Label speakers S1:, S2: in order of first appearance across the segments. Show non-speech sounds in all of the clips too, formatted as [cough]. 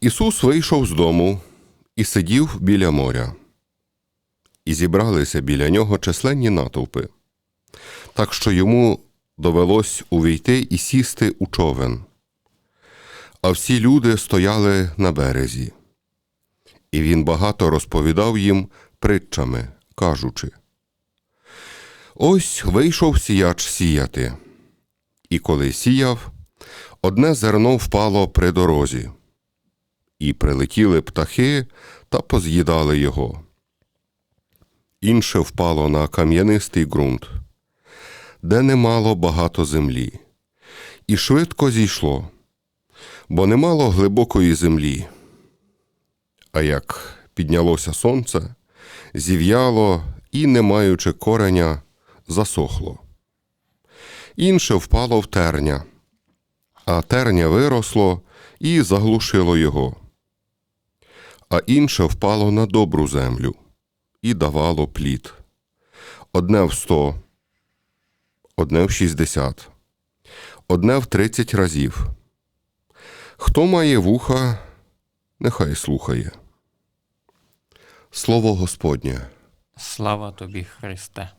S1: Ісус вийшов з дому і сидів біля моря. І зібралися біля нього численні натовпи, так що йому довелось увійти і сісти у човен. А всі люди стояли на березі. І він багато розповідав їм притчами, кажучи: Ось вийшов сіяч сіяти. І коли сіяв, одне зерно впало при дорозі, і прилетіли птахи та поз'їдали його. Інше впало на кам'янистий ґрунт, де немало багато землі, і швидко зійшло, бо немало глибокої землі. А як піднялося сонце, зів'яло і, не маючи кореня, засохло. Інше впало в терня, а терня виросло і заглушило його. А інше впало на добру землю і давало плід. Одне в сто, одне в шістдесят, одне в тридцять разів. Хто має вуха, нехай слухає. Слово Господнє.
S2: Слава тобі, Христе.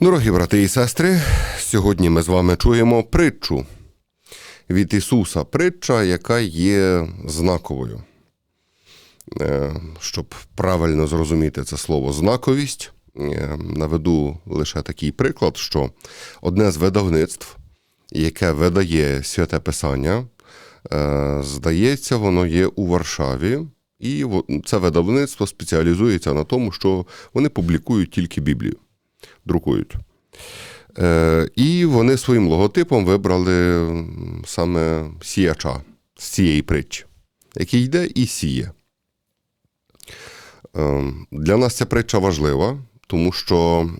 S1: Дорогі брати і сестри, сьогодні ми з вами чуємо притчу від Ісуса, притча, яка є знаковою. Е, Щоб правильно зрозуміти це слово знаковість, е, наведу лише такий приклад, що одне з видавництв, яке видає святе Писання, е, здається, воно є у Варшаві. І це видавництво спеціалізується на тому, що вони публікують тільки Біблію друкують. Е, і вони своїм логотипом вибрали саме сіяча з цієї притчі, який йде і сіє. Е, для нас ця притча важлива, тому що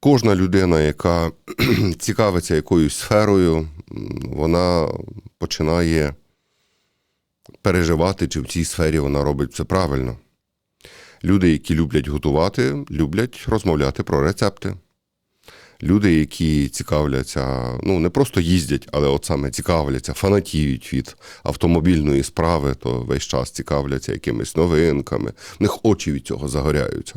S1: кожна людина, яка [clears throat] цікавиться якоюсь сферою, вона починає переживати, чи в цій сфері вона робить все правильно. Люди, які люблять готувати, люблять розмовляти про рецепти. Люди, які цікавляться, ну не просто їздять, але от саме цікавляться, фанатіють від автомобільної справи, то весь час цікавляться якимись новинками. В них очі від цього загоряються.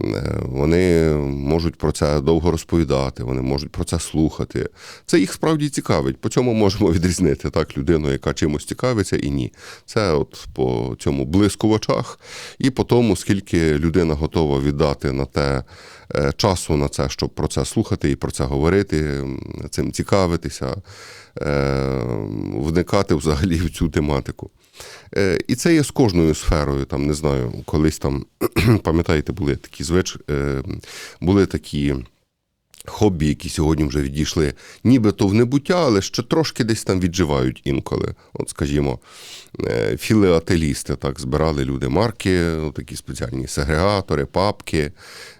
S1: Е, Вони можуть про це довго розповідати, вони можуть про це слухати. Це їх справді цікавить. По цьому можемо [laughs] відрізнити так людину, яка чимось цікавиться, і ні. Це от по цьому блиску в очах, і по тому, скільки людина готова віддати на те е, часу на це, щоб про це слухати і про це говорити, цим цікавитися, е, вникати взагалі в цю тематику. Е, І це є з кожною сферою. Там не знаю, колись там [clears throat] пам'ятаєте, були такі звич, е, були такі. Хобі, які сьогодні вже відійшли, нібито в небуття, але ще трошки десь там відживають інколи. От, скажімо, е, філеателісти так збирали люди марки, такі спеціальні сегрегатори, папки,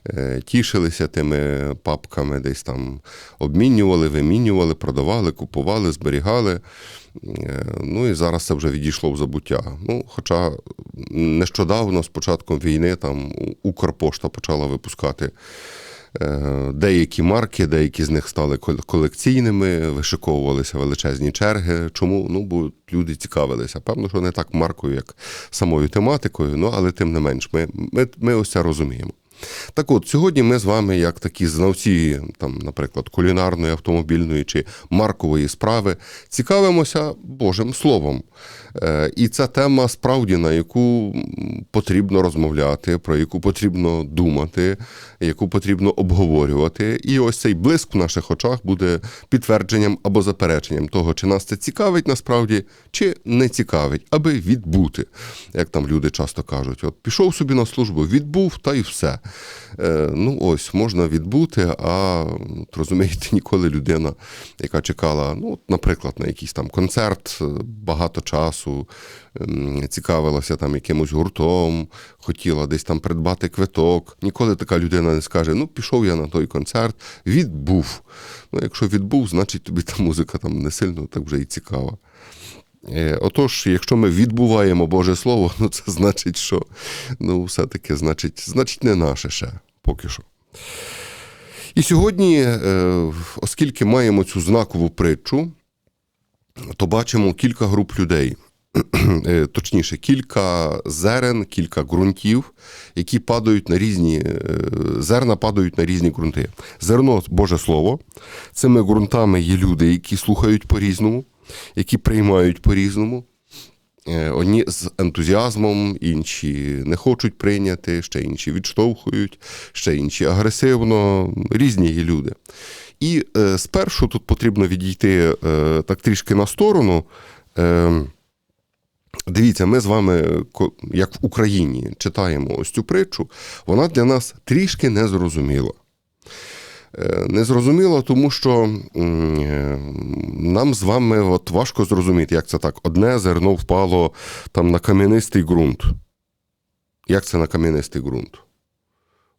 S1: е, тішилися тими папками, десь там обмінювали, вимінювали, продавали, купували, зберігали. Е, Ну і зараз це вже відійшло в забуття. Ну, хоча нещодавно, з початком війни, там Укрпошта почала випускати деякі марки, деякі з них стали кол- колекційними, вишиковувалися величезні черги. Чому? Ну, бо люди цікавилися. Певно, що не так маркою, як самою тематикою, ну але тим не менш, ми, ми, ми ось це розуміємо. Так от, сьогодні ми з вами, як такі знавці, там, наприклад, кулінарної, автомобільної чи маркової справи, цікавимося Божим Словом. Е, І ця тема справді на яку потрібно розмовляти, про яку потрібно думати, яку потрібно обговорювати. І ось цей блиск в наших очах буде підтвердженням або запереченням того, чи нас це цікавить насправді, чи не цікавить, аби відбути. Як там люди часто кажуть, от пішов собі на службу, відбув та й все. Е, ну, ось, можна відбути, а от, розумієте, [laughs] ніколи людина, яка чекала, ну, наприклад, на якийсь там концерт е, багато часу, ем, цікавилася там якимось гуртом, хотіла десь там придбати квиток. Ніколи така людина не скаже: ну, пішов я на той концерт, відбув. Ну, якщо відбув, значить тобі та музика там не сильно так вже і цікава. Е, Отож, якщо ми відбуваємо Боже Слово, [laughs] ну це значить, що ну, все-таки значить, значить не наше ще поки що. І сьогодні, е, оскільки маємо цю знакову притчу, то бачимо кілька груп людей. [clears throat] Е, Точніше, кілька зерен, кілька ґрунтів, які падають на різні зерна падають на різні ґрунти. Зерно Боже Слово. Цими ґрунтами є люди, які слухають по-різному, які приймають по-різному. Е, Одні з ентузіазмом, інші не хочуть прийняти, ще інші відштовхують, ще інші агресивно, різні є люди. І е, спершу тут потрібно відійти е, так трішки на сторону. Дивіться, ми з вами, як в Україні, читаємо ось цю притчу, вона для нас трішки незрозуміла. Е, Незрозуміло, тому що е, нам з вами от важко зрозуміти, як це так. Одне зерно впало там на кам'янистий ґрунт. Як це на кам'янистий ґрунт?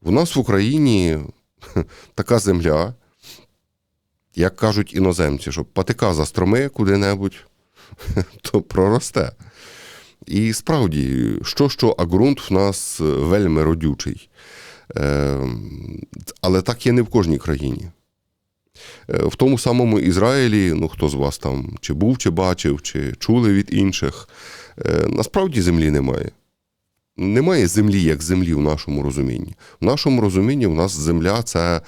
S1: У нас в Україні [laughs] така земля, як кажуть іноземці, що патика застроми куди-небудь, [laughs] то проросте. І справді, що що, а ґрунт в нас вельми родючий. Е, Але так є не в кожній країні. Е, В тому самому Ізраїлі, ну хто з вас там чи був, чи бачив, чи чули від інших, е, насправді землі немає. Немає землі як землі в нашому розумінні. В нашому розумінні в нас земля це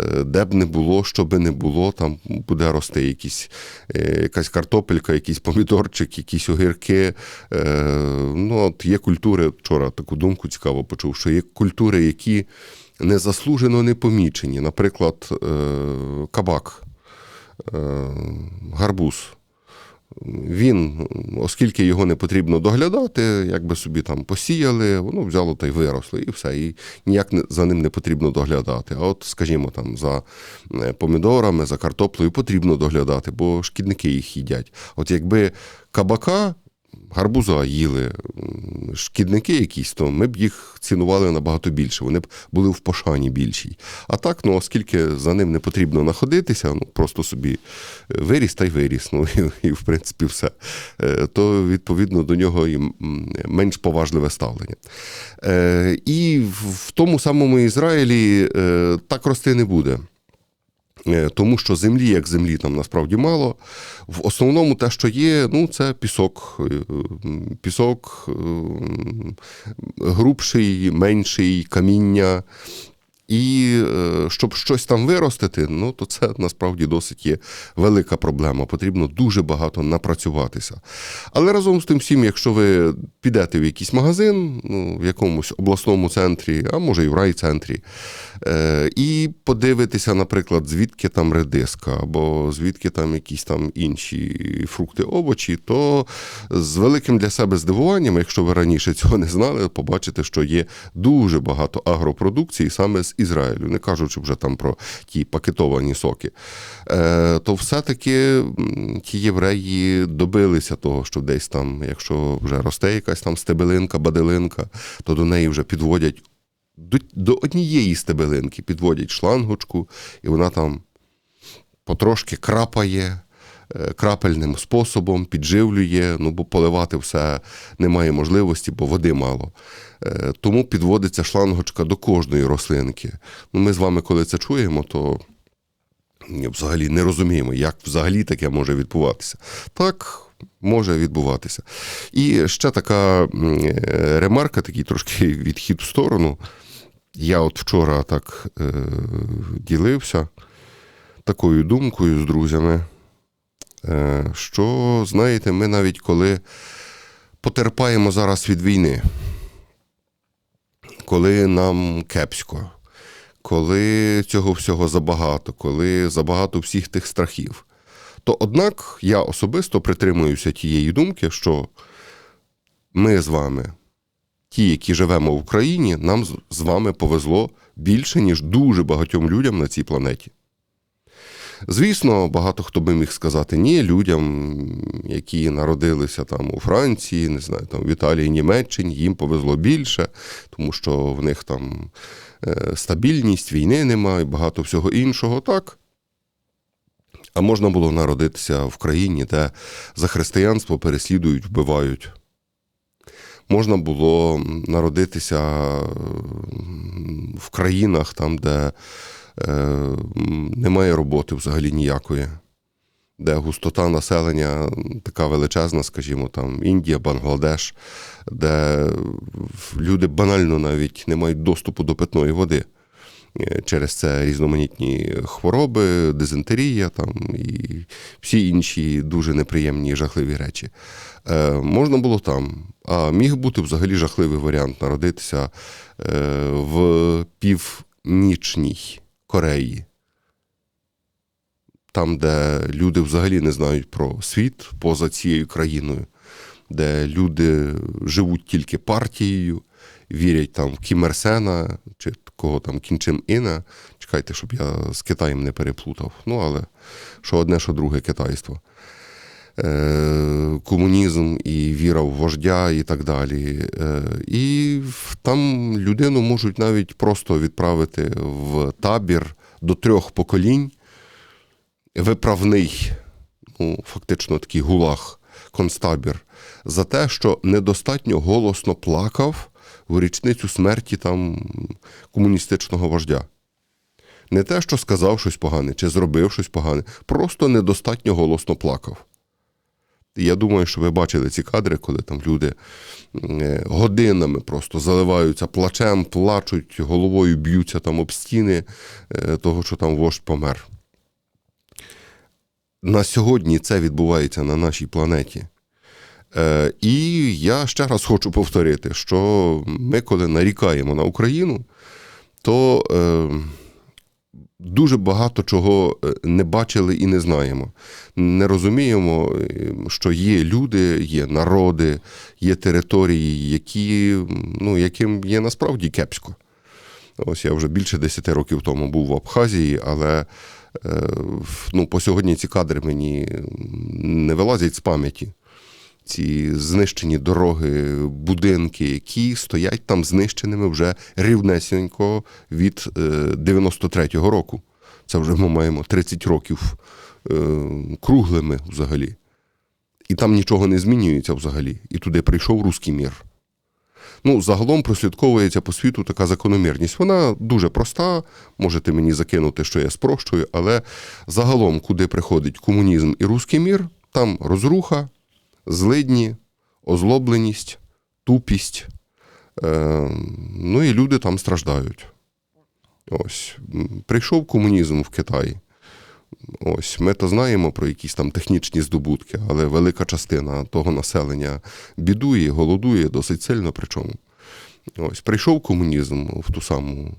S1: е, де б не було, що би не було, там буде рости якісь, е, якась картопелька, якийсь помідорчик, якісь огірки. Е, Ну, от є культури, вчора таку думку цікаво почув, що є культури, які незаслужено не помічені. Наприклад, кабак, гарбуз. Він, оскільки його не потрібно доглядати, якби собі там посіяли, воно взяло та й виросло, і все. І ніяк за ним не потрібно доглядати. А от, скажімо, там за е, помідорами, за картоплею потрібно доглядати, бо шкідники їх їдять. От якби кабака. Гарбуза їли шкідники якісь, то ми б їх цінували набагато більше. Вони б були в пошані більшій. А так, ну оскільки за ним не потрібно знаходитися, ну просто собі е, виріс та й виріс. [laughs] Ну і, і в принципі все. Е, То відповідно до нього і менш поважливе ставлення. Е, І в тому самому Ізраїлі так рости не буде. Е, Тому що землі, як землі, там насправді мало. В основному те, що є, ну, це пісок. Е, Пісок е, грубший, менший, каміння. І е, щоб щось там виростити, ну то це насправді досить є велика проблема. Потрібно дуже багато напрацюватися. Але разом з тим всім, якщо ви підете в якийсь магазин, ну, в якомусь обласному центрі, а може і в райцентрі, е, і подивитися, наприклад, звідки там редиска, або звідки там якісь там інші фрукти, овочі, то з великим для себе здивуванням, якщо ви раніше цього не знали, побачите, що є дуже багато агропродукції саме з Ізраїлю, не кажучи вже там про ті пакетовані соки. Е, то все-таки ті євреї добилися того, що десь там, якщо вже росте якась там стебелинка, баделинка, то до неї вже підводять до, до однієї стебелинки підводять шлангочку, і вона там потрошки крапає крапельним способом, підживлює, ну бо поливати все немає можливості, бо води мало. Е, Тому підводиться шлангочка до кожної рослинки. Ну, ми з вами, коли це чуємо, то взагалі не розуміємо, як взагалі таке може відбуватися. Так. Може відбуватися. І ще така е, ремарка, такий трошки [laughs] відхід в сторону. Я от вчора так е, ділився такою думкою з друзями, е, що, знаєте, ми навіть коли потерпаємо зараз від війни, коли нам кепсько, коли цього всього забагато, коли забагато всіх тих страхів, то однак я особисто притримуюся тієї думки, що ми з вами ті, які живемо в Україні, нам з- з вами повезло більше, ніж дуже багатьом людям на цій планеті. Звісно, багато хто би міг сказати ні людям, які народилися там у Франції, не знаю, там в Італії, Німеччині, їм повезло більше, тому що в них там е, стабільність, війни немає, багато всього іншого. Так. А можна було народитися в країні, де за християнство переслідують, вбивають. Можна було народитися в країнах, там, де немає роботи взагалі ніякої, де густота населення така величезна, скажімо, там Індія, Бангладеш, де люди банально навіть не мають доступу до питної води. Е, Через це різноманітні хвороби, дизентерія там, і всі інші дуже неприємні жахливі речі. Е, можна було там. А міг бути взагалі жахливий варіант народитися е, в північній Кореї. Там, де люди взагалі не знають про світ поза цією країною, де люди живуть тільки партією, вірять там в Кім Сена чи кого там Кінчим Іна. Чекайте, щоб я з Китаєм не переплутав. Ну, але що одне, що друге китайство. Е, комунізм і віра в вождя і так далі. Е, і там людину можуть навіть просто відправити в табір до трьох поколінь, виправний, ну, фактично такий гулаг, концтабір, за те, що недостатньо голосно плакав в річницю смерті там комуністичного вождя. Не те, що сказав щось погане чи зробив щось погане, просто недостатньо голосно плакав. Я думаю, що ви бачили ці кадри, коли там люди е, годинами просто заливаються плачем, плачуть, головою б'ються там об стіни е, того, що там вождь помер. На сьогодні це відбувається на нашій планеті. Е, І я ще раз хочу повторити, що ми, коли нарікаємо на Україну, то е, дуже багато чого е, не бачили і не знаємо. Не розуміємо, е, що є люди, є народи, є території, які, ну, яким є насправді кепсько. Ось я вже більше 10 років тому був в Абхазії, але е, ну, по сьогодні ці кадри мені не вилазять з пам'яті. Ці знищені дороги, будинки, які стоять там знищеними вже рівнесенько від е, 93-го року. Це вже ми маємо 30 років е, круглими взагалі. І там нічого не змінюється взагалі. І туди прийшов руський мір. Ну, загалом прослідковується по світу така закономірність. Вона дуже проста, можете мені закинути, що я спрощую, але загалом, куди приходить комунізм і руський мір, там розруха, злидні, озлобленість, тупість. Е, ну і люди там страждають. Ось. Прийшов комунізм в Китай. Ось, ми то знаємо про якісь там технічні здобутки, але велика частина того населення бідує, голодує досить сильно. Причому. Ось, прийшов комунізм в ту саму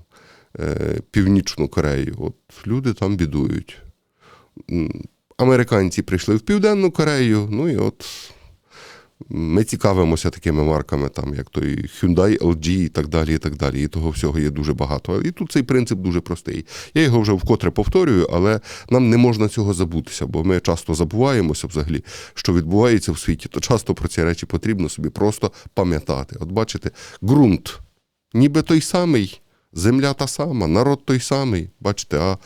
S1: е, Північну Корею. От люди там бідують. Американці прийшли в Південну Корею, ну і от ми цікавимося такими марками, там, як той Hyundai, LG і так далі. І так далі. І того всього є дуже багато. І тут цей принцип дуже простий. Я його вже вкотре повторюю, але нам не можна цього забутися, бо ми часто забуваємося взагалі, що відбувається в світі. То часто про ці речі потрібно собі просто пам'ятати. От бачите, ґрунт, ніби той самий, земля та сама, народ той самий. Бачите, а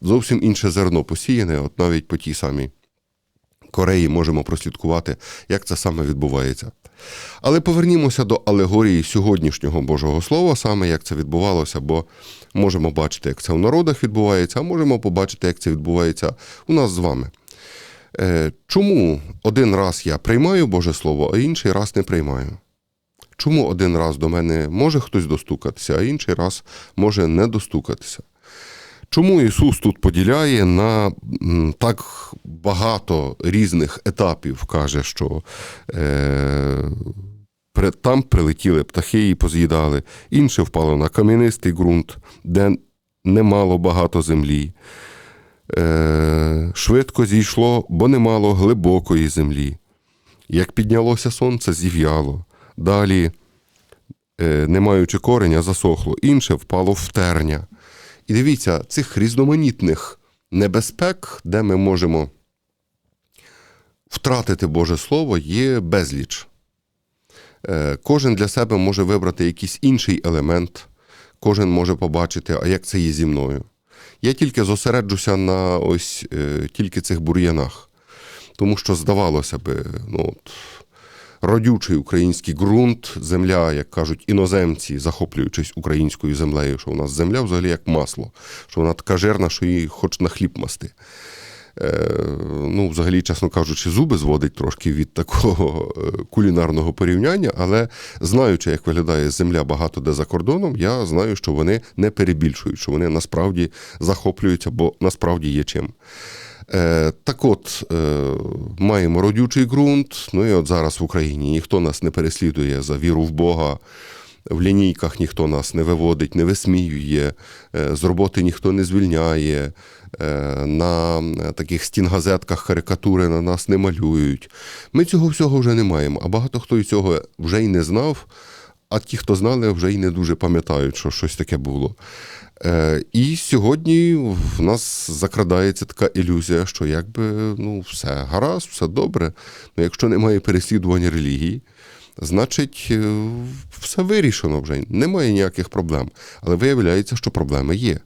S1: зовсім інше зерно посіяне, от навіть по тій самій. Кореї можемо прослідкувати, як це саме відбувається. Але повернімося до алегорії сьогоднішнього Божого Слова, саме як це відбувалося, бо можемо бачити, як це в народах відбувається, а можемо побачити, як це відбувається у нас з вами. Е, Чому один раз я приймаю Боже Слово, а інший раз не приймаю? Чому один раз до мене може хтось достукатися, а інший раз може не достукатися? Чому Ісус тут поділяє на так багато різних етапів, каже, що е, там прилетіли птахи і поз'їдали, інше впало на кам'янистий ґрунт, де немало багато землі. Е, швидко зійшло, бо немало глибокої землі. Як піднялося сонце, зів'яло. Далі е, не маючи кореня, засохло, інше впало в терня. І дивіться, цих різноманітних небезпек, де ми можемо втратити Боже Слово, є безліч. Е, Кожен для себе може вибрати якийсь інший елемент, кожен може побачити, а як це є зі мною. Я тільки зосереджуся на ось е, тільки цих бур'янах, тому що здавалося би, ну, от, родючий український ґрунт, земля, як кажуть іноземці, захоплюючись українською землею, що у нас земля взагалі як масло, що вона така жирна, що її хоч на хліб масти. Е, ну, взагалі, чесно кажучи, зуби зводить трошки від такого е, кулінарного порівняння, але знаючи, як виглядає земля багато де за кордоном, я знаю, що вони не перебільшують, що вони насправді захоплюються, бо насправді є чим. Е, так от, е, маємо родючий ґрунт, ну і от зараз в Україні ніхто нас не переслідує за віру в Бога. В лінійках ніхто нас не виводить, не висміює, е, з роботи ніхто не звільняє, на таких стінгазетках карикатури на нас не малюють. Ми цього всього вже не маємо, а багато хто цього вже й не знав, а ті, хто знали, вже й не дуже пам'ятають, що щось таке було. Е, І сьогодні в нас закрадається така ілюзія, що якби ну, все гаразд, все добре. Ну, якщо немає переслідування релігії, значить, е, все вирішено вже, немає ніяких проблем. Але виявляється, що проблеми є.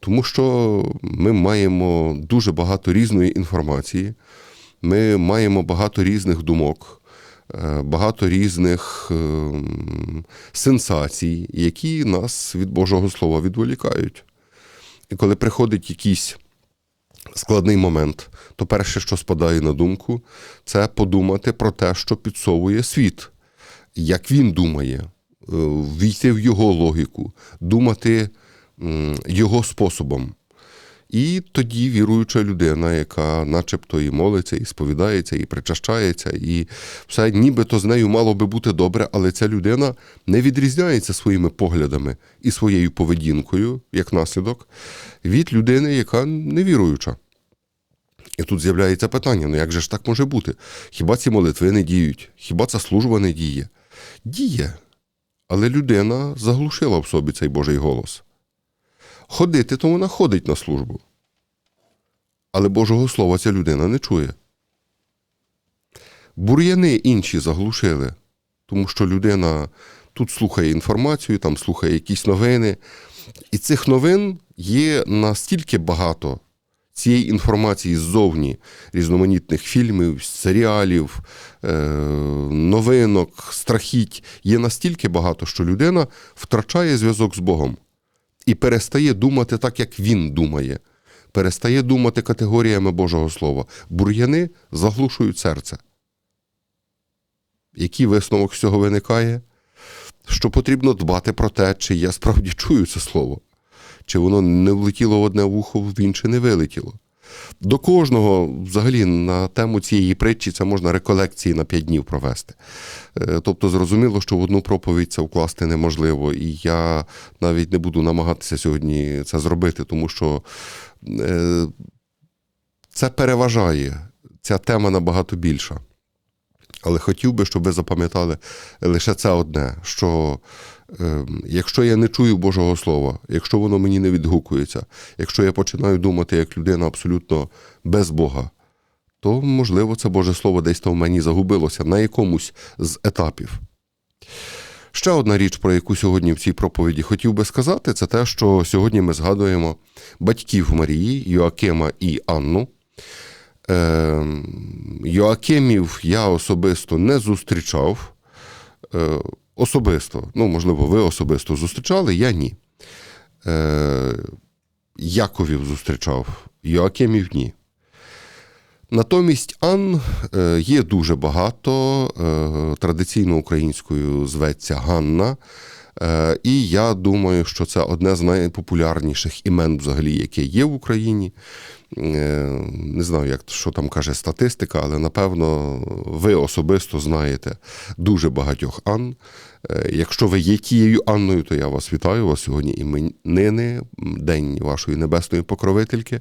S1: Тому що ми маємо дуже багато різної інформації, ми маємо багато різних думок, багато різних ем, сенсацій, які нас від Божого Слова відволікають. І коли приходить якийсь складний момент, то перше, що спадає на думку, це подумати про те, що підсовує світ, як він думає, е, війти в його логіку, думати його способом. І тоді віруюча людина, яка начебто і молиться, і сповідається, і причащається, і все нібито з нею мало би бути добре, але ця людина не відрізняється своїми поглядами і своєю поведінкою, як наслідок, від людини, яка невіруюча. І тут з'являється питання: ну як же ж так може бути? Хіба ці молитви не діють? Хіба ця служба не діє? Діє. Але людина заглушила в собі цей Божий голос. Ходити, то вона ходить на службу. Але Божого Слова ця людина не чує. Бур'яни інші заглушили, тому що людина тут слухає інформацію, там слухає якісь новини. І цих новин є настільки багато цієї інформації ззовні, різноманітних фільмів, серіалів, е, новинок, страхіть, є настільки багато, що людина втрачає зв'язок з Богом і перестає думати так, як він думає, перестає думати категоріями Божого Слова. Бур'яни заглушують серце. Який висновок з цього виникає? Що потрібно дбати про те, чи я справді чую це слово, чи воно не влетіло в одне вухо, в інше не вилетіло. До кожного, взагалі, на тему цієї притчі це можна реколекції на п'ять днів провести. Е, Тобто, зрозуміло, що в одну проповідь це вкласти неможливо, і я навіть не буду намагатися сьогодні це зробити, тому що е, це переважає. Ця тема набагато більша. Але хотів би, щоб ви запам'ятали лише це одне: що е, якщо я не чую Божого Слова, якщо воно мені не відгукується, якщо я починаю думати як людина абсолютно без Бога, то, можливо, це Боже Слово десь там в мені загубилося на якомусь з етапів. Ще одна річ, про яку сьогодні в цій проповіді хотів би сказати, це те, що сьогодні ми згадуємо батьків Марії, Йоакима і Анну. Е, Йоакимів я особисто не зустрічав. Е, особисто, ну, можливо, ви особисто зустрічали, я ні. Е, Яковів зустрічав, Йоакимів ні. Натомість Ан е, є дуже багато. Традиційно українською зветься Ганна. Е, І я думаю, що це одне з найпопулярніших імен, взагалі, яке є в Україні. Е, Не знаю, як що там каже статистика, але напевно ви особисто знаєте дуже багатьох Ан. Е, Якщо ви є тією Анною, то я вас вітаю. Вас сьогодні іменини, День вашої небесної покровительки.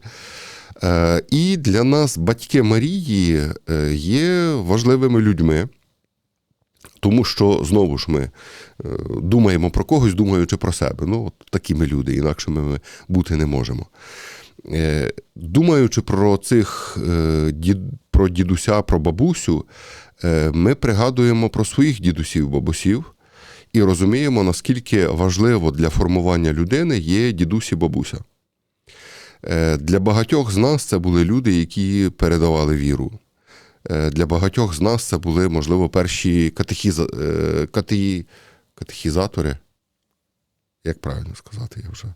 S1: І для нас батьки Марії є важливими людьми. Тому що знову ж ми е, думаємо про когось, думаючи про себе. Ну, от такі ми люди, інакшими ми бути не можемо. Е, Думаючи про цих е, про дідуся, про бабусю, ми пригадуємо про своїх дідусів, бабусів і розуміємо, наскільки важливо для формування людини є дідусь і бабуся. Для багатьох з нас це були люди, які передавали віру. Е, Для багатьох з нас це були, можливо, перші катехіза... е, кате... катехізатори. Як правильно сказати, я вже.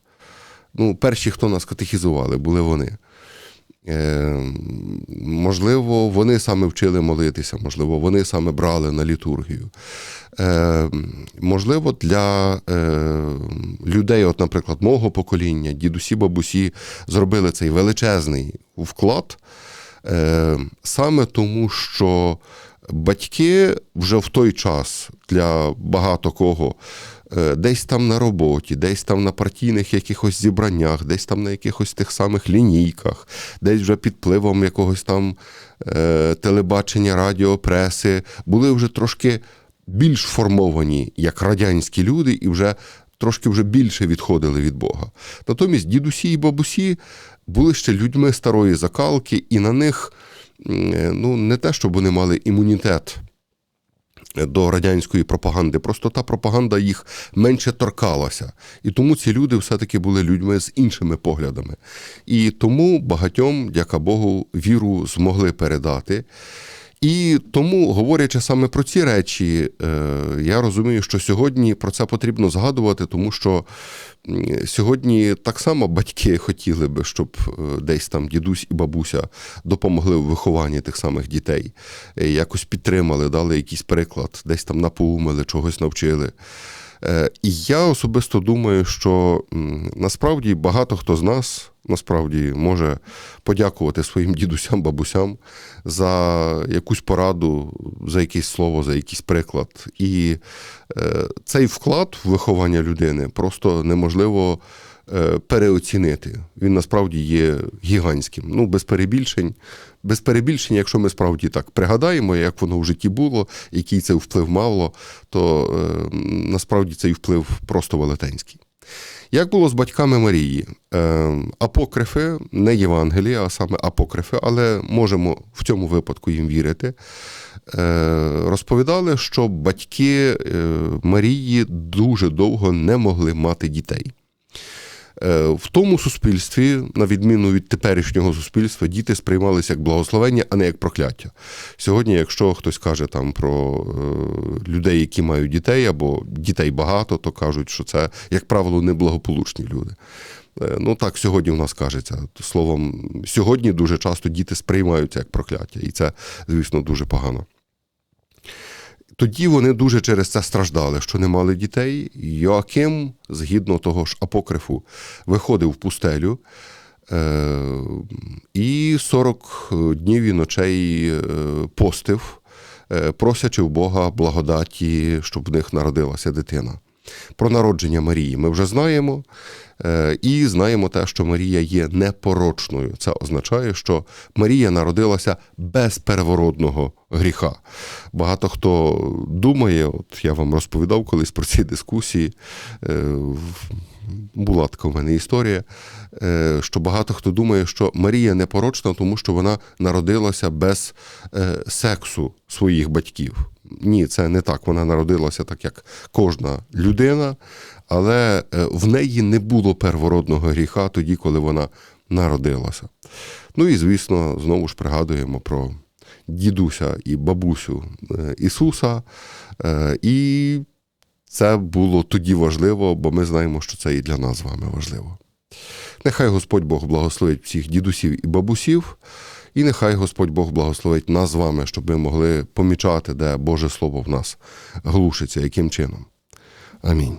S1: Ну, перші, хто нас катехізували, були вони. Е, можливо, вони саме вчили молитися, можливо, вони саме брали на літургію. Е, можливо, для е, людей, от, наприклад, мого покоління, дідусі, бабусі, зробили цей величезний вклад. Е, саме тому, що батьки вже в той час для багато кого е, десь там на роботі, десь там на партійних якихось зібраннях, десь там на якихось тих самих лінійках, десь вже під впливом якогось там е, телебачення, радіо, преси, були вже трошки більш формовані як радянські люди і вже трошки вже більше відходили від Бога. Натомість дідусі і бабусі були ще людьми старої закалки, і на них е, ну, не те, щоб вони мали імунітет до радянської пропаганди, просто та пропаганда їх менше торкалася. І тому ці люди все-таки були людьми з іншими поглядами. І тому багатьом, дяка Богу, віру змогли передати. І тому, говорячи саме про ці речі, е, я розумію, що сьогодні про це потрібно згадувати, тому що сьогодні так само батьки хотіли би, щоб е, десь там дідусь і бабуся допомогли в вихованні тих самих дітей, е, якось підтримали, дали якийсь приклад, десь там напоумили, чогось навчили. Е, І я особисто думаю, що насправді багато хто з нас насправді може подякувати своїм дідусям, бабусям за якусь пораду, за якесь слово, за якийсь приклад. І е, цей вклад в виховання людини просто неможливо переоцінити. Він насправді є гігантським. Ну, без перебільшень. Без перебільшень, якщо ми справді так пригадаємо, як воно в житті було, який це вплив мало, то е, насправді цей вплив просто велетенський. Як було з батьками Марії? Е, апокрифи, не Євангелія, а саме апокрифи, але можемо в цьому випадку їм вірити. Е, розповідали, що батьки е, Марії дуже довго не могли мати дітей. Е, В тому суспільстві, на відміну від теперішнього суспільства, діти сприймалися як благословення, а не як прокляття. Сьогодні, якщо хтось каже там про е, людей, які мають дітей, або дітей багато, то кажуть, що це, як правило, неблагополучні люди. Е, Ну так сьогодні в нас кажеться. Словом, сьогодні дуже часто діти сприймаються як прокляття, і це, звісно, дуже погано. Тоді вони дуже через це страждали, що не мали дітей. Йоаким, згідно того ж апокрифу, виходив в пустелю е, і 40 днів і ночей е, постив, е, просячи в Бога благодаті, щоб в них народилася дитина. Про народження Марії ми вже знаємо, е, і знаємо те, що Марія є непорочною. Це означає, що Марія народилася без первородного гріха. Багато хто думає, от я вам розповідав колись про ці дискусії. Була така в мене історія, е, що багато хто думає, що Марія непорочна, тому що вона народилася без е, сексу своїх батьків. Ні, це не так. Вона народилася так, як кожна людина, але е, в неї не було первородного гріха тоді, коли вона народилася. Ну і звісно, знову ж пригадуємо про дідуся і бабусю Ісуса. І це було тоді важливо, бо ми знаємо, що це і для нас з вами важливо. Нехай Господь Бог благословить всіх дідусів і бабусів, і нехай Господь Бог благословить нас з вами, щоб ми могли помічати, де Боже Слово в нас глушиться, яким чином. Амінь.